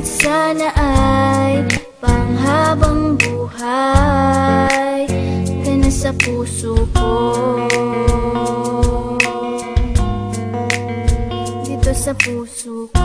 At sana ay panghabang buhay Ka na sa puso ko. Dito sa puso ko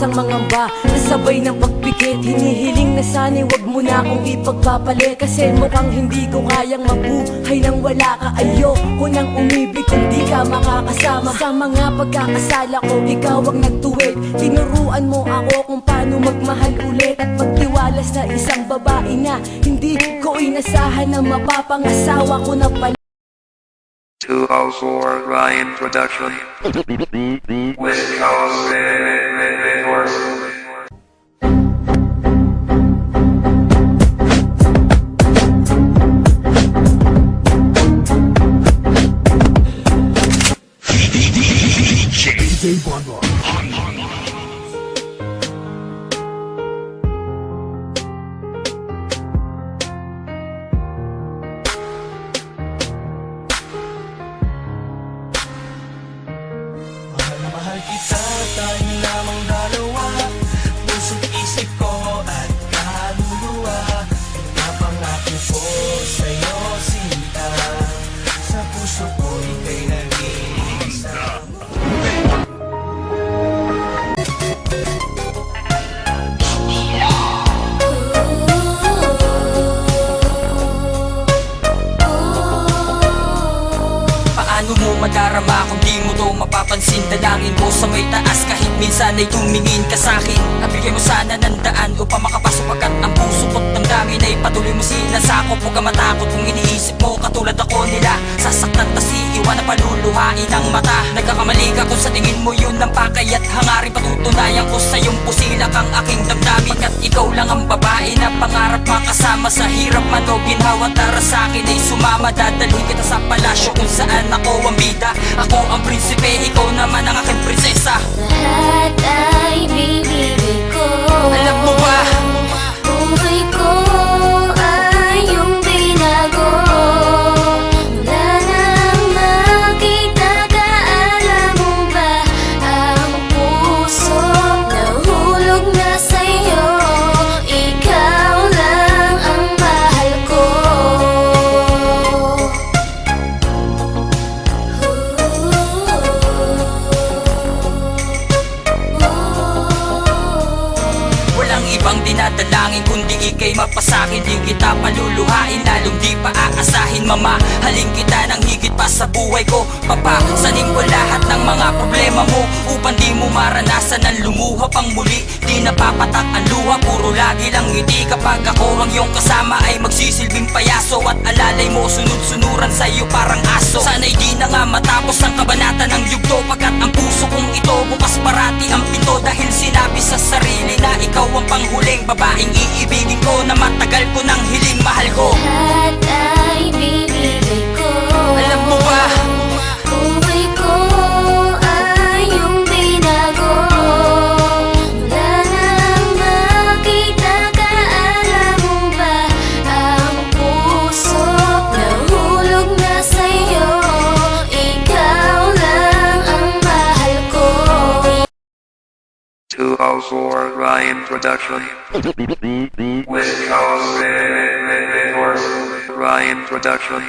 maiwasang mangamba Nasabay ng pagpikit Hinihiling na sana'y wag mo na akong ipagpapalit. Kasi mukhang hindi ko kayang mabuhay nang wala ka. Ayoko nang umibig kung di ka makakasama. Sa mga pagkakasala ko, ikaw ang nagtuwid. Tinuruan mo ako kung paano magmahal ulit. At pagtiwala sa isang babae na Hindi ko inasahan na mapapangasawa ko na pala 204 Ryan Production. West Coast Horse. Mahal na mahal kita, tayo lamang dalawa isip ko at kaluluwa ko sa'yo Paano mo madarama kung di mo to mapapansin? Dalangin ko sa may taas kahit minsan ay tumingin ka sa'kin Nabigyan mo sana ng daan upang makapasok Pagkat ang puso ko't damdamin ay patuloy mo sinasakop Huwag ka matakot kung iniisip mo katulad ako nila. Sasaktan tas iiwan na paluluhain ang mata. Nagkakamali ka kung sa tingin mo yun ang pakay At hangarin. Patutunayan ko sa iyong pusila kang aking damdamin. Pagkat ikaw lang ang babae na pangarap makasama. Sa hirap man o ginhawa tara sa akin ay sumama. Dadalhin kita sa palasyo kung saan ako ang bida Ako ang prinsipe, ikaw naman ang aking prinsesa Lahat ay bibigay ko Alam mo ba? Pang muli. Di napapatak ang luha, puro lagi lang ngiti. Kapag ako ang iyong kasama ay magsisilbing payaso At alalay mo sunod-sunuran sa'yo parang aso. Sana'y di na nga matapos ang kabanata ng yugto Pagkat ang puso kong ito bukas parati ang pinto. Dahil sinabi sa sarili na ikaw ang panghuling babaeng iibigin ko Na matagal ko nang hiling mahal ko. Lahat ay bibigay ko. Alam mo ba? Production. West Coast Horse. Ryan Production.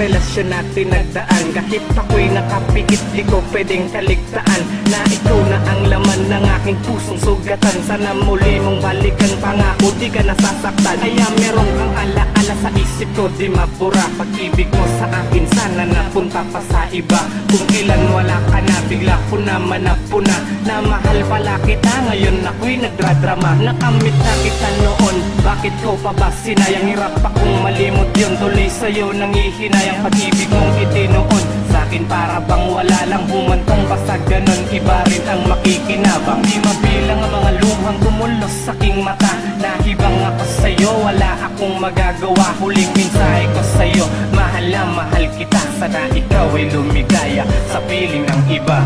Relasyon sitwasyon natin nagdaan Kahit ako'y nakapikit di ko pwedeng kaligtaan. Na ikaw na ang laman ng aking pusong sugatan. Sana muli mong balikan pangako di ka nasasaktan. Kaya meron kang alaala sa isip ko di mapura Pag-ibig mo sa akin sana napunta pa sa iba. Kung ilan wala ka na bigla ko naman napuna Na mahal pala kita ngayon ako'y nagdradrama. Nakamit na kita noon Bakit ko pa ba sinayang? Hirap akong malimot yun Tuloy sa'yo nangihinayang pag-ibig mong itinoon. Sa akin para bang wala lang humantong. Basta ganon Iba rin ang makikinabang. Di mabilang ang mga luhang tumulos sa aking mata. Nahibang ako sa'yo wala akong magagawa. Huling mensahe ko sa'yo Mahal na mahal kita. Sana ikaw ay lumigaya sa piling ng iba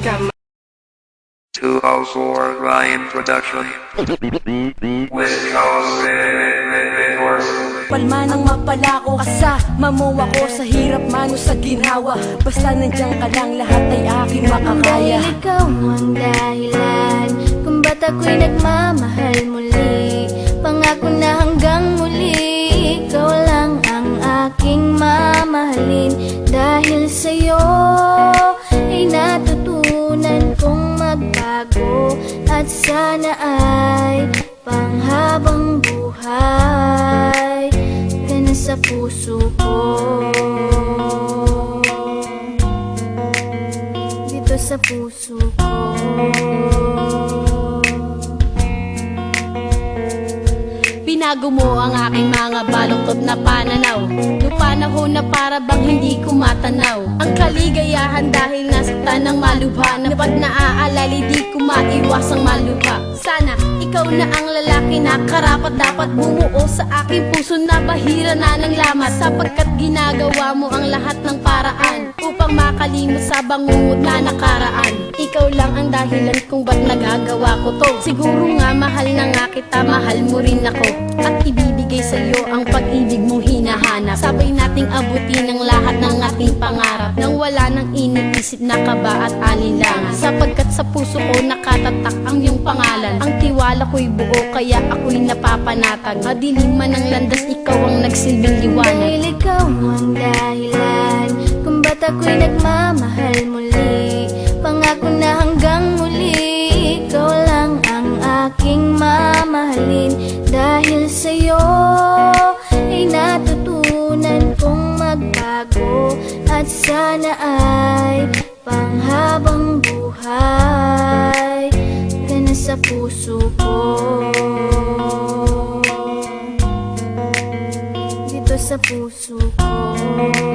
ka 2004 Ryan Production. Records. Palma ng mapala ko Kasama mo ako sa hirap man o sa ginhawa. Basta nandiyan ka lang lahat ay aking makakaya. Dahil ikaw ang dahilan Kung ba't ako'y nagmamahal muli. Pangako na hanggang muli Ikaw lang ang aking mamahalin. Dahil sa'yo At sana ay panghabang buhay Ka na sa puso ko. Dito sa puso ko. Binago mo ang aking mga baluktot na pananaw. Noong panahon na para bang hindi ko matanaw. Ang kaligayahan dahil nasaktan ng malubha Na pag naaalala di ko maiwasang malubha? Sana ikaw na ang lalaki na karapat dapat bumuo sa aking puso na bahira na ng lamat. Sapagkat ginagawa mo ang lahat ng paraan Upang makalimot sa bangungot na nakaraan. Ikaw lang ang dahilan kung ba't nagagawa ko to. Siguro nga mahal na nga kita, mahal mo rin ako. At ibibigay sa iyo ang pag-ibig mong hinahanap. Sabay nating abutin ang lahat ng ating pangarap. Nang wala nang iniisip na kaba at alinlangan Sapagkat sa puso ko nakatatak ang iyong pangalan. Ang tiwala ko'y buo kaya ako'y napapanatag. Madilim man ang landas, ikaw ang nagsilbing liwanag. Dahil ikaw ang dahilan Kung ba't ako'y nagmamahal muli. Pangako na hanggang sana ay panghabang buhay Ka sa puso ko. Dito sa puso ko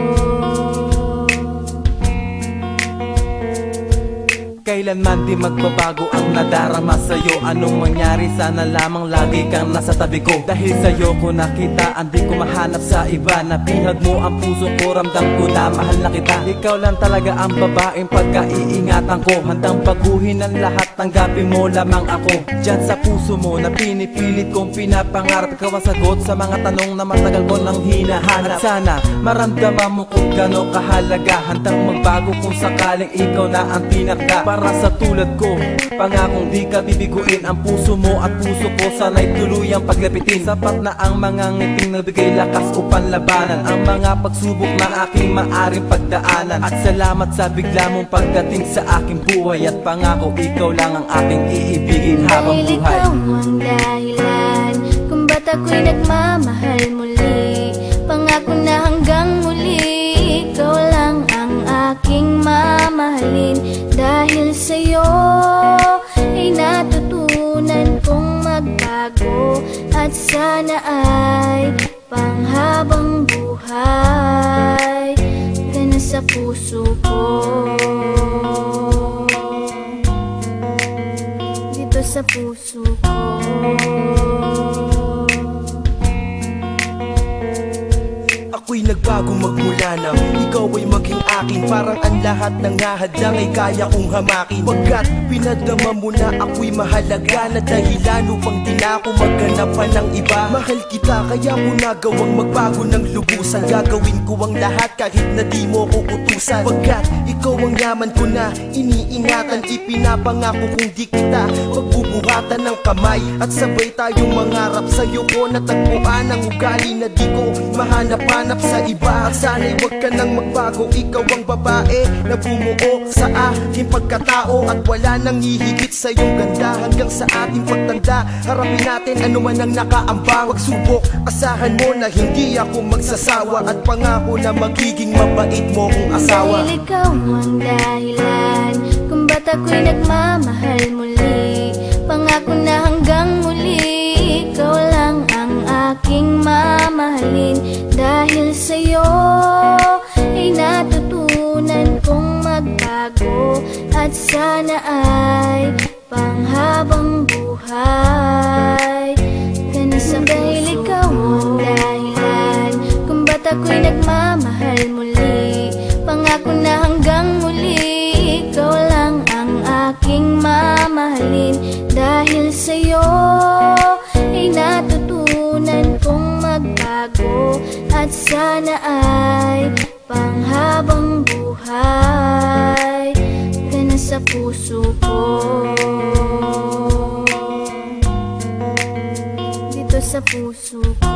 Kailanman di magbabago ang nadarama sa'yo. Anong mangyari sana lamang lagi kang nasa tabi ko. Dahil sa'yo ko nakita Hindi ko mahanap sa iba. Napihag mo ang puso ko Ramdam ko na mahal na kita. Ikaw lang talaga ang babaeng pagkaiingatan ko. Handang baguhin ang lahat Tanggapin mo lamang ako. Diyan sa puso mo na pinipilit kong pinapangarap. Ikaw ang sagot sa mga tanong na matagal ko nang hinahanap. Sana maramdaman mo kung gano'ng kahalaga. Handang magbago kung sakaling ikaw na ang pinaka Para sa tulad ko. Pangakong di ka bibiguin Ang puso mo at puso ko. Sana'y tuluyang paglapitin. Sapat na ang mga ngiting nagbigay lakas upang labanan. Ang mga pagsubok na aking maaring pagdaanan. At salamat sa bigla mong pagdating sa aking buhay. At pangako ikaw lang ang aking iibigin habang Dahil buhay. ikaw ang dahilan Kung ba't ako'y nagmamahal muli sana ay panghabang buhay Ka na sa puso ko. Dito sa puso ko. Ako'y nagbago magmula na. Ikaw ay maging akin. Parang ang lahat ng nahadlang ay kaya kong hamakin. Pagkat pinadama mo na ako'y mahalaga Na dahilan upang di na ako maghanap pa ng iba. Mahal kita kaya ko nagawang magbago ng lubusan. Gagawin ko ang lahat kahit na di mo ko utusan. Pagkat ikaw ang yaman ko na iniingatan Ipinapangako kung di kita Magbubuhatan ng kamay. At sabay tayong mangarap Sa'yo ko natagpuan ang ugali na di ko Mahanap-hanap sa iba. At sana'y huwag ka nang magbago. Ikaw ang babae na bumuo sa aking pagkatao At wala nang hihigit sa iyong ganda Hanggang sa ating pagtanda. Harapin natin ano man ang nakaambang. Huwag subok, asahan mo na hindi ako magsasawa. At pangako na magiging mabait mo kong asawa. Dahil ikaw ang dahilan Kung ba't ako'y nagmamahal muli. Pangako na hanggang muli Ikaw lang ang aking mamahalin sa'yo. Ay natutunan kong magbago At sana ay panghabang buhay. Ka na sa dahil ikaw ang dahilan Kung ba't ako'y nagmamahal sana ay panghabang buhay Ka na sa puso ko. Dito sa puso ko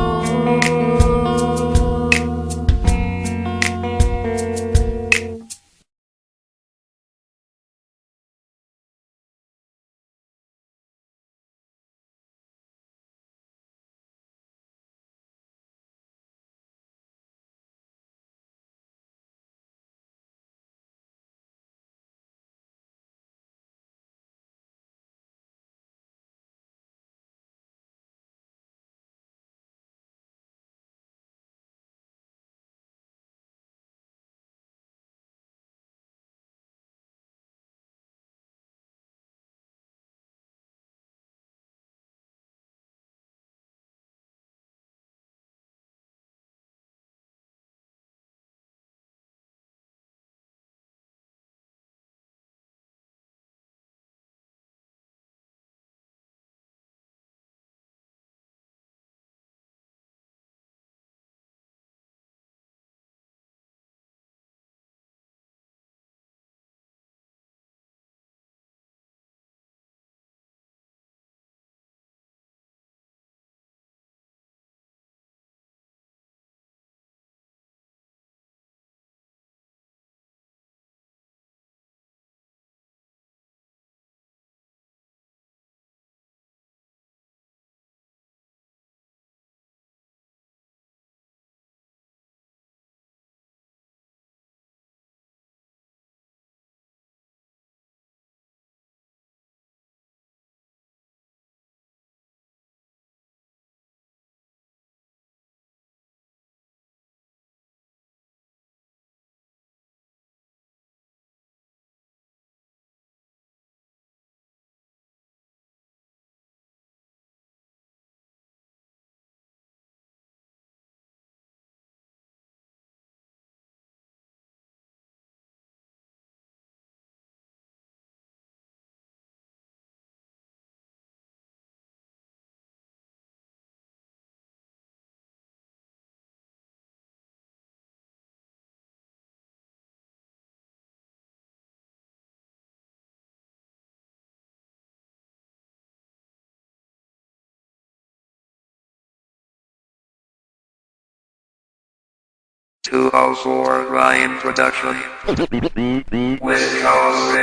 Two oh four Ryan Production. With host